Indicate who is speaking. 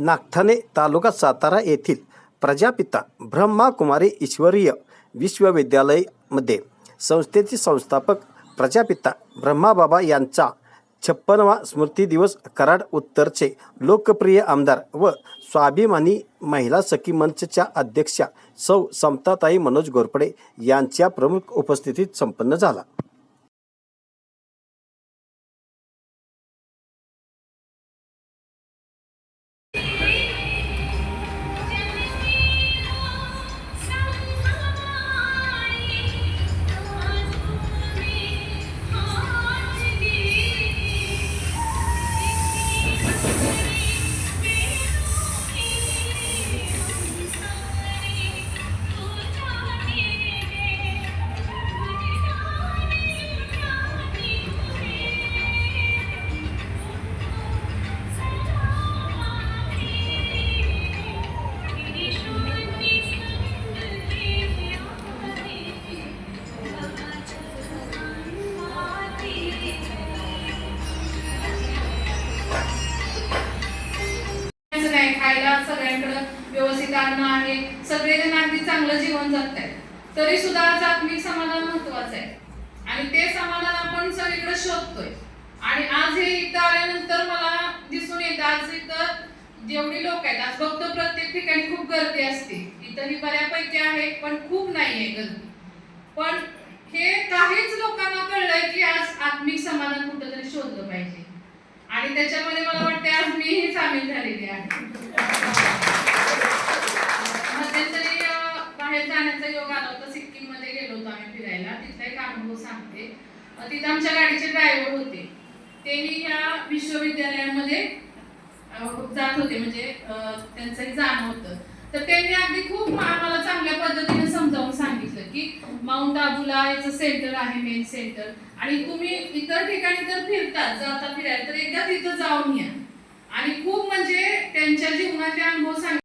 Speaker 1: नागठाणे तालुका सातारा येथील प्रजापिता ब्रह्माकुमारी ईश्वरीय विश्वविद्यालयमध्ये संस्थेचे संस्थापक प्रजापिता ब्रह्माबाबा यांचा छप्पनवा स्मृती दिवस कराड उत्तरचे लोकप्रिय आमदार व स्वाभिमानी महिला सखी मंचच्या अध्यक्षा सौ समताताई मनोज घोरपडे यांच्या प्रमुख उपस्थितीत संपन्न झाला.
Speaker 2: खायला सगळ्यांकडं व्यवस्थित अन्न आहे. सगळेजण अगदी चांगलं जीवन जगत आहेत तरी सुद्धा आज आत्मिक समाधान महत्वाचं आहे. आणि ते समाधान आपण सगळीकडे शोधतोय. आणि आज हे इथं आल्यानंतर मला दिसून येतं आज इथं जेवढी लोक आहेत आज बघतो प्रत्येक ठिकाणी खूप गर्दी असते. इथंही बऱ्यापैकी आहे पण खूप नाही आहे गर्दी. पण हे काहीच लोकांना कळलंय की आज आत्मिक समाधान कुठंतरी शोधलं पाहिजे. आणि त्याच्यामध्ये मला वाटते आज मीही सामील झालेली आहे. जाण्याचा योग आला होता सिक्कीममध्ये गेलो होतो आम्ही फिरायला. तिथला एक अनुभव सांगते. तिथं आमच्या गाडीचे ड्रायव्हर होते. तेही या विश्वविद्यालयामध्ये जात होते. म्हणजे त्यांचं त्यांचंही जाणं होतं. तर त्यांनी अगदी खूप आम्हाला चांगल्या पद्धतीने समजावून सांगितलं की माउंट आबूला याचं सेंटर आहे मेन सेंटर आणि तुम्ही इतर ठिकाणी जर फिरतात जाता फिरायला तर एकदा तिथं जाऊन या. आणि खूप म्हणजे त्यांच्या जीवनाचे अनुभव सांग